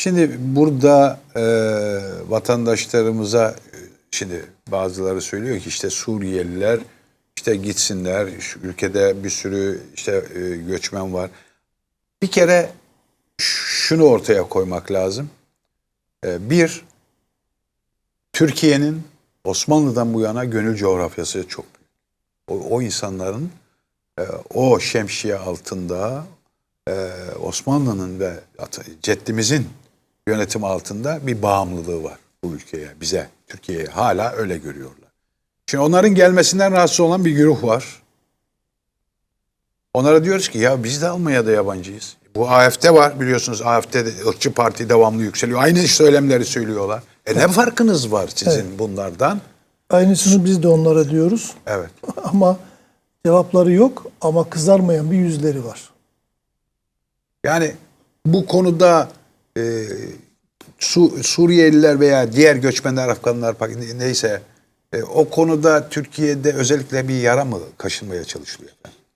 Şimdi burada e, vatandaşlarımıza e, şimdi bazıları söylüyor ki işte Suriyeliler işte gitsinler şu ülkede bir sürü işte e, göçmen var. Bir kere şunu ortaya koymak lazım. E, bir Türkiye'nin Osmanlı'dan bu yana gönül coğrafyası çok. O, o insanların e, o şemsiye altında e, Osmanlı'nın ve ceddimizin yönetimi altında bir bağımlılığı var bu ülkeye, bize, Türkiye'ye. Hala öyle görüyorlar. Şimdi onların gelmesinden rahatsız olan bir güruh var. Onlara diyoruz ki ya biz de Almanya'da yabancıyız. Bu AFD var biliyorsunuz AFD ırkçı parti devamlı yükseliyor. Aynı söylemleri söylüyorlar. E ne farkınız var sizin bunlardan? Aynısını biz de onlara diyoruz. Evet. Ama cevapları yok ama kızarmayan bir yüzleri var. Yani bu konuda e, Su, Suriyeliler veya diğer göçmenler, Afganlar, neyse e, o konuda Türkiye'de özellikle bir yara mı kaşınmaya çalışılıyor?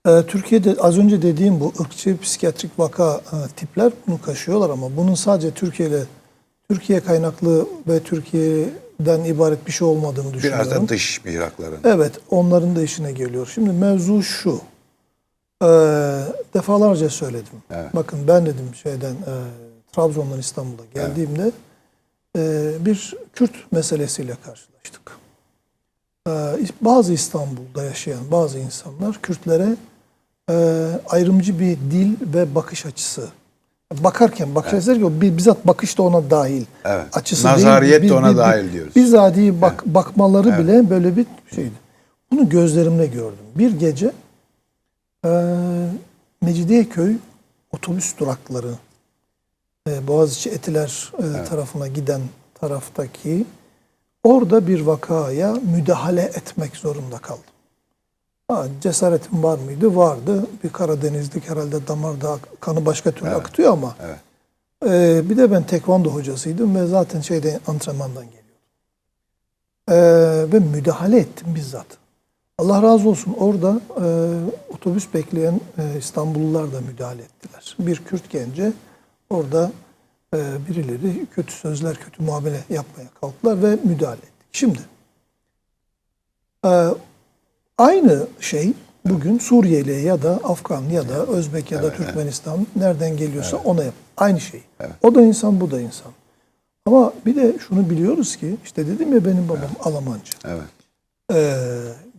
Ee, Türkiye'de az önce dediğim bu ırkçı psikiyatrik vaka e, tipler bunu kaşıyorlar ama bunun sadece Türkiye ile Türkiye kaynaklı ve Türkiye'den ibaret bir şey olmadığını düşünüyorum. Biraz da dış mihrakların. Evet, onların da işine geliyor. Şimdi mevzu şu. Ee, defalarca söyledim. Evet. Bakın ben dedim şeyden e, Trabzon'dan İstanbul'a geldiğimde e, bir Kürt meselesiyle karşılaştık. Ee, bazı İstanbul'da yaşayan bazı insanlar Kürtlere e, ayrımcı bir dil ve bakış açısı bakarken bakış der ki bizzat bakış da ona dahil. Evet. Açısı Nazariyet değil, de ona bi- bi- dahil diyoruz. Bizatihi bak, bakmaları bile böyle bir şeydi. Bunu gözlerimle gördüm. Bir gece e, Mecidiyeköy otobüs durakları e, Boğaziçi Etiler e, tarafına giden taraftaki orada bir vakaya müdahale etmek zorunda kaldım. Ha, cesaretim var mıydı? Vardı. Bir Karadenizlik herhalde damarda kanı başka türlü akıtıyor ama Evet. ee, bir de ben tekvando hocasıydım ve zaten şeyde antrenmandan geliyordum. Ee, ve müdahale ettim bizzat. Allah razı olsun orada e, otobüs bekleyen e, İstanbullular da müdahale ettiler. Bir Kürt gence orada e, birileri kötü sözler, kötü muamele yapmaya kalktılar ve müdahale ettik. Şimdi e, aynı şey bugün Suriyeli ya da Afgan ya da Özbek ya da Türkmenistan nereden geliyorsa ona yap. Aynı şey. O da insan, bu da insan. Ama bir de şunu biliyoruz ki işte dedim ya benim babam Almancı. Evet. Ee,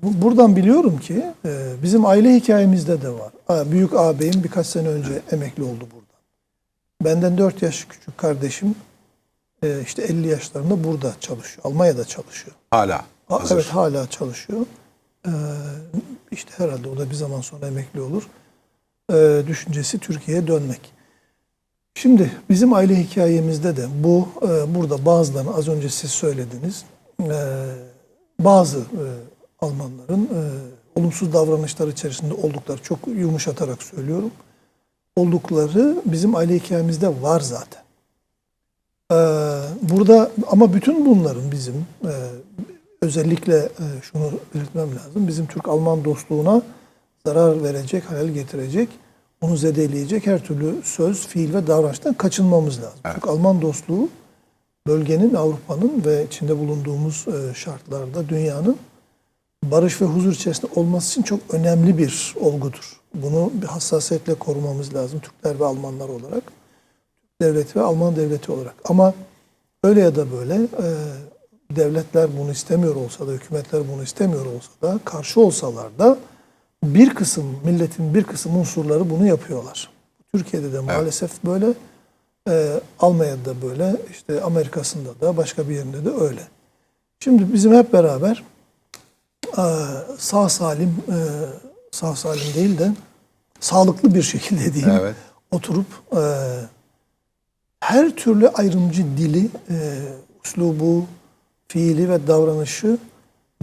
bu- buradan biliyorum ki e, bizim aile hikayemizde de var. Büyük ağabeyim birkaç sene önce emekli oldu burada. Benden 4 yaş küçük kardeşim e, işte 50 yaşlarında burada çalışıyor. Almanya'da çalışıyor. Hala. Ha, Hazır. Evet hala çalışıyor. Ee, işte herhalde o da bir zaman sonra emekli olur. Ee, düşüncesi Türkiye'ye dönmek. Şimdi bizim aile hikayemizde de bu e, burada bazılarını az önce siz söylediniz. e, bazı e, Almanların e, olumsuz davranışlar içerisinde oldukları çok yumuşatarak söylüyorum. Oldukları bizim aile hikayemizde var zaten. Ee, burada ama bütün bunların bizim e, özellikle e, şunu belirtmem lazım. Bizim Türk-Alman dostluğuna zarar verecek, halel getirecek, onu zedeleyecek her türlü söz, fiil ve davranıştan kaçınmamız lazım. Türk-Alman dostluğu bölgenin, Avrupa'nın ve içinde bulunduğumuz e, şartlarda dünyanın barış ve huzur içerisinde olması için çok önemli bir olgudur. Bunu bir hassasiyetle korumamız lazım Türkler ve Almanlar olarak. Devleti ve Alman devleti olarak. Ama öyle ya da böyle e, devletler bunu istemiyor olsa da, hükümetler bunu istemiyor olsa da, karşı olsalar da bir kısım, milletin bir kısım unsurları bunu yapıyorlar. Türkiye'de de maalesef böyle, e, Almanya'da da böyle, işte Amerika'sında da, başka bir yerinde de öyle. Şimdi bizim hep beraber e, sağ salim, e, sağ salim değil de sağlıklı bir şekilde diyeyim, Evet. oturup e, her türlü ayrımcı dili, e, uslubu, fiili ve davranışı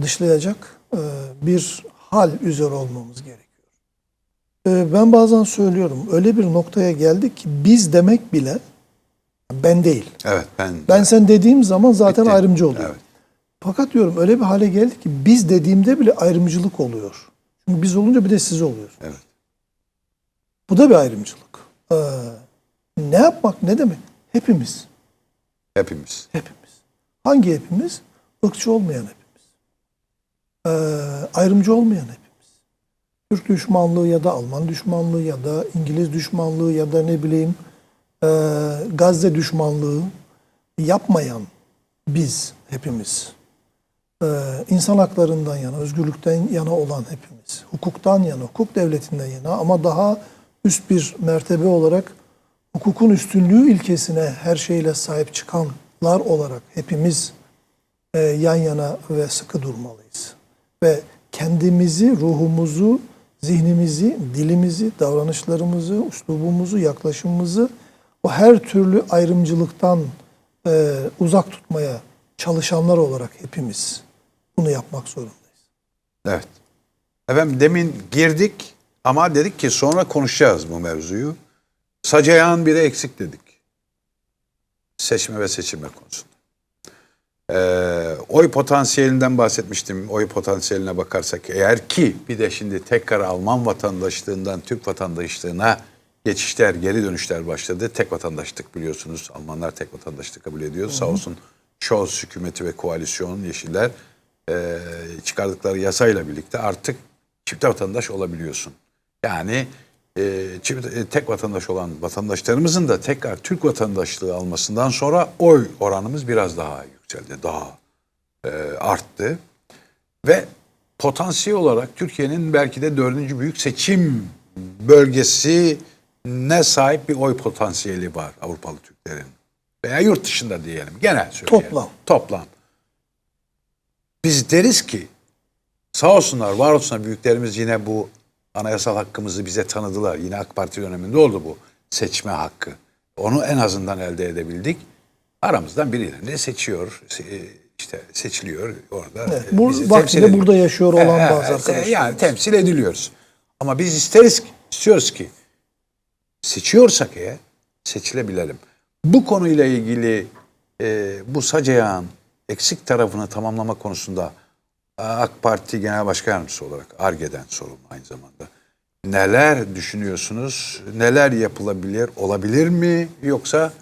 dışlayacak e, bir hal üzere olmamız gerekiyor. E, ben bazen söylüyorum, öyle bir noktaya geldik ki biz demek bile ben değil. Evet. Ben, Ben sen dediğim zaman zaten Bitti. ayrımcı oluyor. Evet. Fakat diyorum öyle bir hale geldik ki biz dediğimde bile ayrımcılık oluyor. Çünkü biz olunca bir de siz oluyor. Evet. Bu da bir ayrımcılık. Ee, ne yapmak ne demek? Hepimiz. Hepimiz. Hepimiz. Hangi hepimiz? Irkçı olmayan hepimiz. Ee, ayrımcı olmayan hepimiz. Türk düşmanlığı ya da Alman düşmanlığı ya da İngiliz düşmanlığı ya da ne bileyim e, Gazze düşmanlığı yapmayan biz hepimiz. Ee, insan haklarından yana, özgürlükten yana olan hepimiz. Hukuktan yana, hukuk devletinden yana ama daha üst bir mertebe olarak hukukun üstünlüğü ilkesine her şeyle sahip çıkanlar olarak hepimiz e, yan yana ve sıkı durmalıyız. Ve kendimizi, ruhumuzu, zihnimizi, dilimizi, davranışlarımızı, üslubumuzu, yaklaşımımızı o her türlü ayrımcılıktan e, uzak tutmaya çalışanlar olarak hepimiz bunu yapmak zorundayız. Evet. Efendim demin girdik ama dedik ki sonra konuşacağız bu mevzuyu. Sacayağın biri eksik dedik. Seçme ve seçilme konusunda. Ee, oy potansiyelinden bahsetmiştim. Oy potansiyeline bakarsak eğer ki bir de şimdi tekrar Alman vatandaşlığından Türk vatandaşlığına geçişler, geri dönüşler başladı. Tek vatandaşlık biliyorsunuz. Almanlar tek vatandaşlık kabul ediyor. Sağ olsun Scholz hükümeti ve koalisyon Yeşiller e, çıkardıkları yasayla birlikte artık çift vatandaş olabiliyorsun. Yani e, çift, e, tek vatandaş olan vatandaşlarımızın da tekrar Türk vatandaşlığı almasından sonra oy oranımız biraz daha yükseldi, daha e, arttı. Ve potansiyel olarak Türkiye'nin belki de dördüncü büyük seçim bölgesi ne sahip bir oy potansiyeli var Avrupalı Türklerin. Veya yurt dışında diyelim. Genel söyleyelim. Toplam. Toplam. Biz deriz ki sağ olsunlar, var olsunlar büyüklerimiz yine bu anayasal hakkımızı bize tanıdılar. Yine AK Parti döneminde oldu bu seçme hakkı. Onu en azından elde edebildik. Aramızdan birilerini seçiyor, se- işte seçiliyor orada. Evet, e, bu vaktinde burada yaşıyor olan he, bazı arkadaşlar. Yani temsil ediliyoruz. Ama biz isteriz ki, istiyoruz ki seçiyorsak eğer seçilebilelim. Bu konuyla ilgili e, bu Sacayağ'ın eksik tarafını tamamlama konusunda e, AK Parti Genel Başkan Yardımcısı olarak ARGE'den sorumlu aynı zamanda. Neler düşünüyorsunuz? Neler yapılabilir? Olabilir mi? Yoksa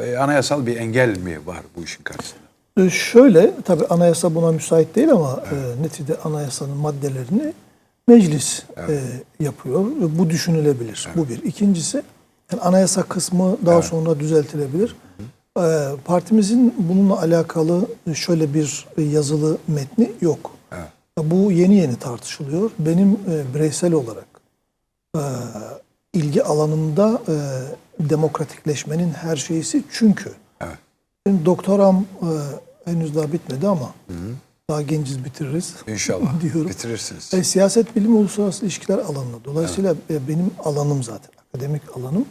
e, anayasal bir engel mi var bu işin karşısında? E, Şöyle, tabii anayasa buna müsait değil ama e, neticede anayasanın maddelerini meclis e, yapıyor. E, Bu düşünülebilir. Bu bir. İkincisi, yani anayasa kısmı daha sonra düzeltilebilir. E, partimizin bununla alakalı şöyle bir yazılı metni yok. Bu yeni yeni tartışılıyor. Benim e, bireysel olarak e, ilgi alanımda e, demokratikleşmenin her şeysi çünkü Evet. benim doktoram henüz daha bitmedi ama daha genciz bitiririz. İnşallah diyorum. bitirirsiniz. E, siyaset bilimi uluslararası ilişkiler alanında. Dolayısıyla e, benim alanım zaten akademik alanım.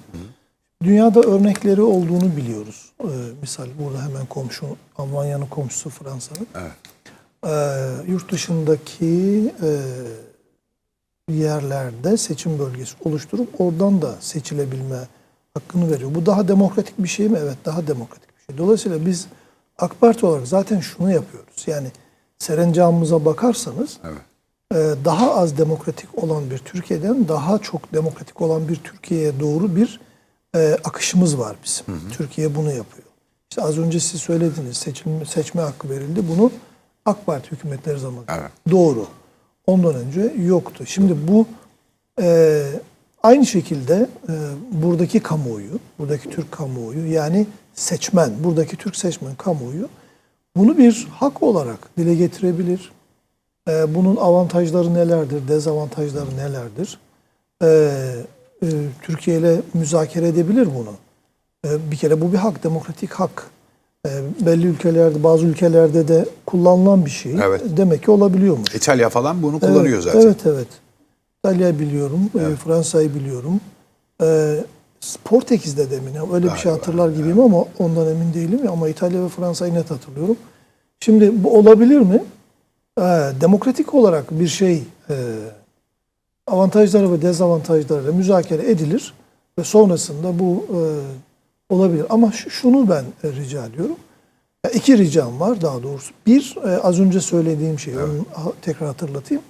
Dünyada örnekleri olduğunu biliyoruz. E, misal burada hemen komşu Almanya'nın komşusu Fransa'nın. Evet. E, yurt dışındaki e, yerlerde seçim bölgesi oluşturup oradan da seçilebilme hakkını veriyor. Bu daha demokratik bir şey mi? Evet daha demokratik bir şey. Dolayısıyla biz AK Parti olarak zaten şunu yapıyoruz. Yani serencamımıza bakarsanız Evet. e, daha az demokratik olan bir Türkiye'den daha çok demokratik olan bir Türkiye'ye doğru bir e, akışımız var bizim. Türkiye bunu yapıyor. İşte az önce siz söylediniz seçilme, seçme hakkı verildi. Bunu AK Parti hükümetleri zamanında. Evet. Doğru. Ondan önce yoktu. Şimdi bu e, aynı şekilde e, buradaki kamuoyu, buradaki Türk kamuoyu yani seçmen, buradaki Türk seçmen kamuoyu bunu bir hak olarak dile getirebilir. E, bunun avantajları nelerdir, dezavantajları nelerdir? E, e, Türkiye ile müzakere edebilir bunu. E, bir kere bu bir hak, demokratik hak. E, belli ülkelerde, bazı ülkelerde de kullanılan bir şey. Evet. Demek ki olabiliyormuş. İtalya falan bunu kullanıyor evet, zaten. Evet, evet. İtalya'yı biliyorum, e, Fransa'yı biliyorum. E, Portekiz'de de mi ne? Öyle bir şey hatırlar gibiyim ama ondan emin değilim. Ama İtalya ve Fransa'yı net hatırlıyorum. Şimdi bu olabilir mi? E, demokratik olarak bir şey e, avantajları ve dezavantajlarıyla müzakere edilir ve sonrasında bu e, olabilir. Ama şu- şunu ben e, rica ediyorum. Ya iki ricam var daha doğrusu. Bir, e, az önce söylediğim şey, onu ha- tekrar hatırlatayım.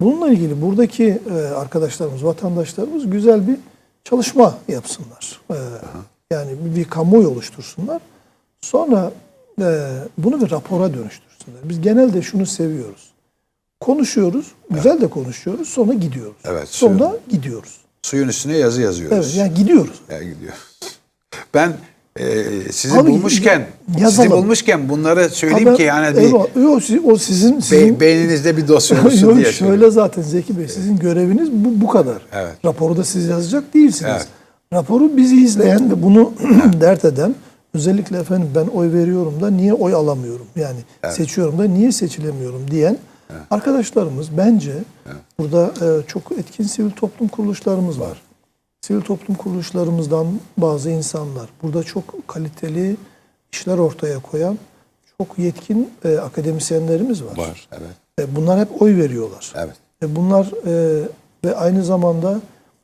Bununla ilgili buradaki e, arkadaşlarımız, vatandaşlarımız güzel bir çalışma yapsınlar. E, yani bir, bir kamuoyu oluştursunlar. Sonra e, bunu bir rapora dönüştürsünler. Biz genelde şunu seviyoruz. Konuşuyoruz, güzel de konuşuyoruz, sonra gidiyoruz. Evet, Sonra gidiyoruz. Suyun üstüne yazı yazıyoruz. Evet, yani gidiyoruz. Ya gidiyor. Ben e, sizi Abi, bulmuşken, ya- sizi yazalım. bulmuşken bunları söyleyeyim Ama- ki yani bir yok, si- o sizin, sizin be- beyninizde bir dosya olsun Yok, diye. şöyle zaten Zeki Bey sizin göreviniz bu, bu kadar. Evet. Raporu da siz yazacak değilsiniz. Evet. Raporu bizi izleyen ve bunu dert eden özellikle efendim ben oy veriyorum da niye oy alamıyorum? Yani seçiyorum da niye seçilemiyorum diyen arkadaşlarımız bence burada e, çok etkin sivil toplum kuruluşlarımız var. Sivil toplum kuruluşlarımızdan bazı insanlar burada çok kaliteli işler ortaya koyan çok yetkin e, akademisyenlerimiz var. Var, evet. E, Bunlar hep oy veriyorlar. Evet. E, Bunlar e, ve aynı zamanda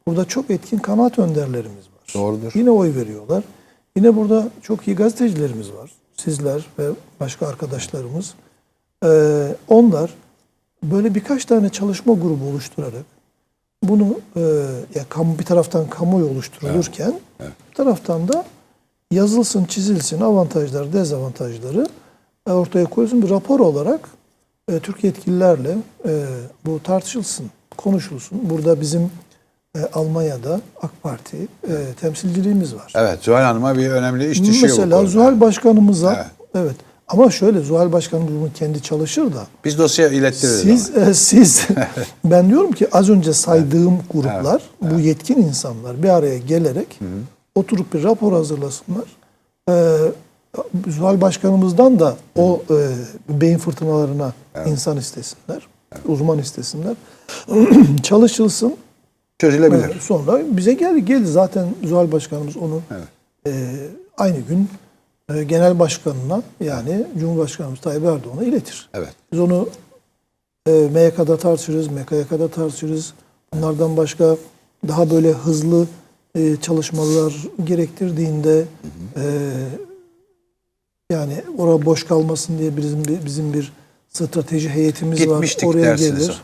burada çok etkin kanaat önderlerimiz var. Doğrudur. Yine oy veriyorlar. Yine burada çok iyi gazetecilerimiz var. Sizler ve başka arkadaşlarımız. E, onlar böyle birkaç tane çalışma grubu oluşturarak bunu e, ya kamu bir taraftan kamuoyu oluşturulurken bir taraftan da yazılsın, çizilsin avantajları, dezavantajları e, ortaya koyulsun bir rapor olarak e, Türk yetkililerle e, bu tartışılsın, konuşulsun. Burada bizim e, Almanya'da AK Parti e, temsilciliğimiz var. Evet, Zuhal Hanım'a bir önemli iş düşüyor bu Mesela konuda. Zuhal Başkanımıza Evet. evet. Ama şöyle Zuhal Başkanımız bunu kendi çalışır da Biz dosya ilettiririz. siz e, siz ben diyorum ki az önce saydığım gruplar bu yetkin insanlar bir araya gelerek oturup bir rapor hazırlasınlar. Ee, Zuhal Başkanımızdan da o e, beyin fırtınalarına insan istesinler, uzman istesinler. Çalışılsın. Çözülebilir. Evet, sonra bize geldi. Geldi zaten Zuhal Başkanımız onu e, aynı gün Genel Başkanına yani Cumhurbaşkanımız Tayyip Erdoğan'a iletir. Evet. Biz onu e, MYK'da tartışırız, MKYK'da tartışırız. Bunlardan başka daha böyle hızlı e, çalışmalar gerektirdiğinde e, yani orada boş kalmasın diye bizim bir, bizim bir strateji heyetimiz Gitmiştik var. Oraya dersiniz. gelir.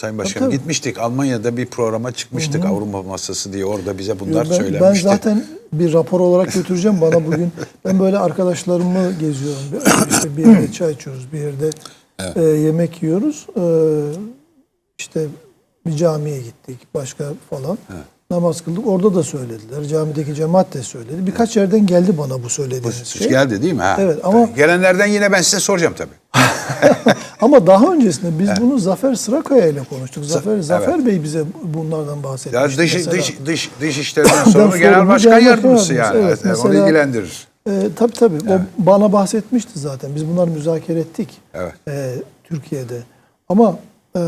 Sayın Başkanım tabii. gitmiştik. Almanya'da bir programa çıkmıştık Avrupa Masası diye. Orada bize bunlar ben, ben söylenmişti. zaten bir rapor olarak götüreceğim bana bugün. Ben böyle arkadaşlarımı geziyorum. İşte bir yerde çay içiyoruz, bir yerde e, yemek yiyoruz. E, işte bir camiye gittik, başka falan. Namaz kıldık. Orada da söylediler. Camideki cemaat de söyledi. Birkaç yerden geldi bana bu söylediğiniz şey. Geldi değil mi? Ha. Evet, ama- Gelenlerden yine ben size soracağım tabii. Ama daha öncesinde biz bunu Zafer Sırakaya ile konuştuk. Zafer. Zafer Bey bize bunlardan Ya bahsetmişti. dış, mesela. dış, dış, dış işlerinden sorumlu genel başkan yardımcısı yani. evet. Evet, onu Mesela- ilgilendirir. Ee, tabii tabii. O bana bahsetmişti zaten. Biz bunları müzakere ettik. Evet. ee, Türkiye'de. Ama e,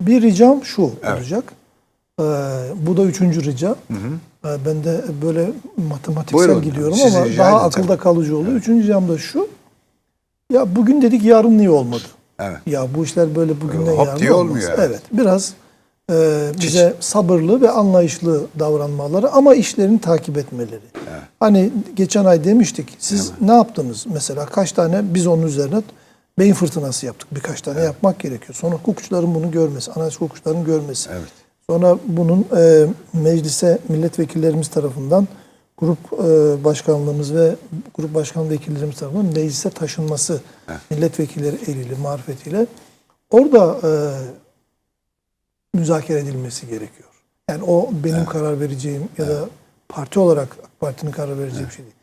bir ricam şu olacak. Ee, bu da üçüncü rica. Ee, ben de böyle matematiksel Buyurun. gidiyorum Sizi ama rica daha edin akılda tabii. kalıcı oluyor. Üçüncü ricam da şu. Ya bugün dedik yarın niye olmadı? Evet. Ya bu işler böyle bugünden Hop yarın diye olmaz. olmuyor, Evet. evet. Biraz e, bize sabırlı ve anlayışlı davranmaları ama işlerini takip etmeleri. Hani geçen ay demiştik siz ne yaptınız mesela kaç tane biz onun üzerine beyin fırtınası yaptık. Birkaç tane yapmak gerekiyor. Sonra hukukçuların bunu görmesi, analiz hukukçuların görmesi. Evet. Sonra bunun e, meclise milletvekillerimiz tarafından grup e, başkanlığımız ve grup başkan vekillerimiz tarafından meclise taşınması milletvekilleri eliyle, marifetiyle orada e, müzakere edilmesi gerekiyor. Yani o benim karar vereceğim ya da parti olarak AK Parti'nin karar vereceği bir şey değil.